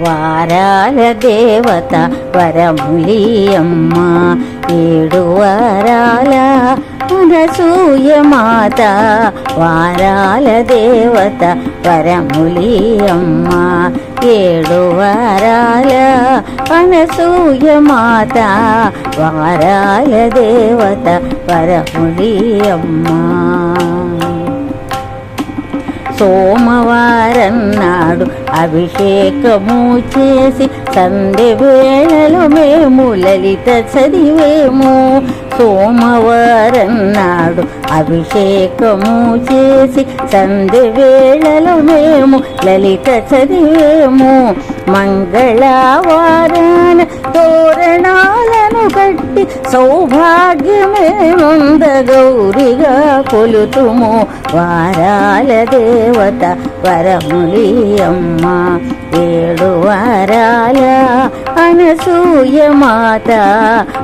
వారాల దేవత వరములియమ్మ ఏడు వారాల అనసూయ మాత వారాల దేవత వరములియమ్మ ఏడు వారాల అనసూయ మాత వారాల దేవత వరములియమ్మ సోమవారం నాడు అభిషేకము చేసి సంధ్య వేళలో మేము లలిత చదివేము. సోమవారం నాడు అభిషేకము చేసి సంధ్య వేళలో మేము లలిత చదివేము. మంగళవారాన తోరణాలను కట్టి సౌభాగ్యమే ముంద గౌరిగా కొలుతుము వారాల దేవత వరములియమ్మ ఏడు వారాల అనసూయ మాత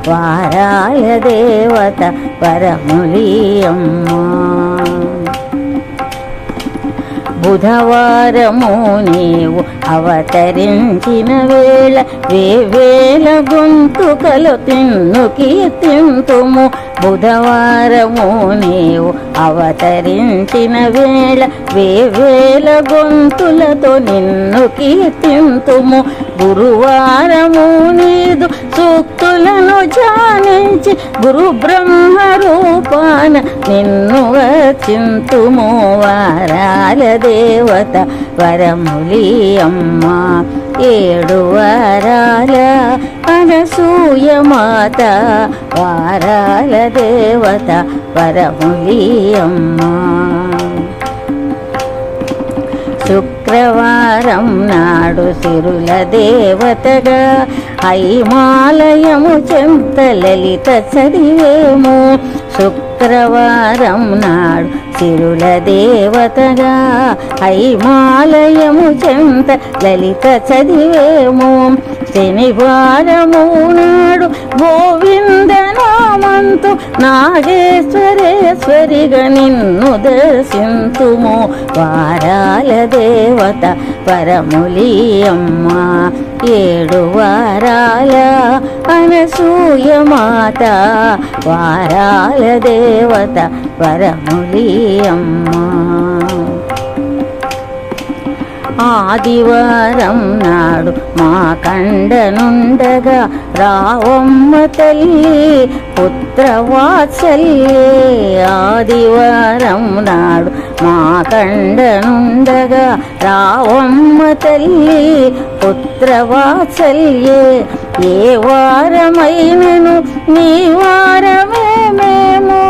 వారాల దేవత వరములియమ్మ బుధవారము నీవు అవతరించిన వేళ వేవేల గొంతుకలు తిన్ను కీర్తింతుము. బుధవారము నీవు అవతరించిన వేళ వేవేల గొంతులతో నిన్ను కీర్తింతుము. గురువారము నీదు సూక్తులను జానించి గురు బ్రహ్మ రూపాన నిన్ను చింతుము వారాల దేవత వరములి అమ్మ. ఏడు వారాల అనసూయ మాత వారాల దేవత వరములి అమ్మ. వరములియమ్మ శుక్రవారం నాడు సిరుల దేవతగా హైమాలయము చెంత లలిత చదివేము. శుక్రవారం నాడు సిరుల దేవతగా హైమాలయము చెంత లలిత చదివేము. శనివారము నాడు గోవిందనామ నామంతు నాగేశ్వరేశ్వరిగా నిన్ను దర్శింతుము వారాల దేవత పరములియమ్మ ఏడు వారాల అనసూయ మాత వారాల దేవత పరములియమ్మ ఆదివారం నాడు మా కండనుండగా రావమ్మ తల్లి పుత్రవాత్సల్యే ఆదివారం నాడు మా కండనుండగా రావమ్మ తల్లి పుత్రవాత్సల్యే ఏ వారమైనను నీ వారమే మేము.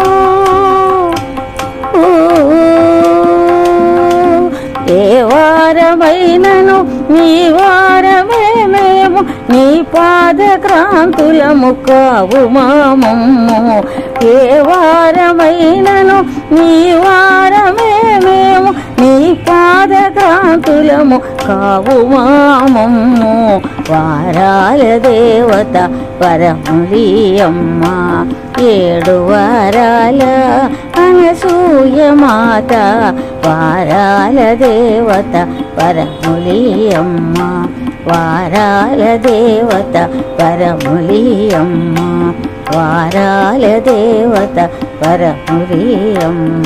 ఏ వారమైనను నీ వారమే నీ పాద క్రాంతులము కావు మామమ్ము. ఏ వారమైనను నీ వారమే మేము. నీ పాదక్రాంతులము కావు మామమ్ము. వారాల దేవత పరములియమ్మ ఏడు వారాల అనసూయ మాత వారాల దేవత పరములియమ్మ. వారాల దేవత పరములియమ్మ. వారాల దేవత పరములియమ్మ.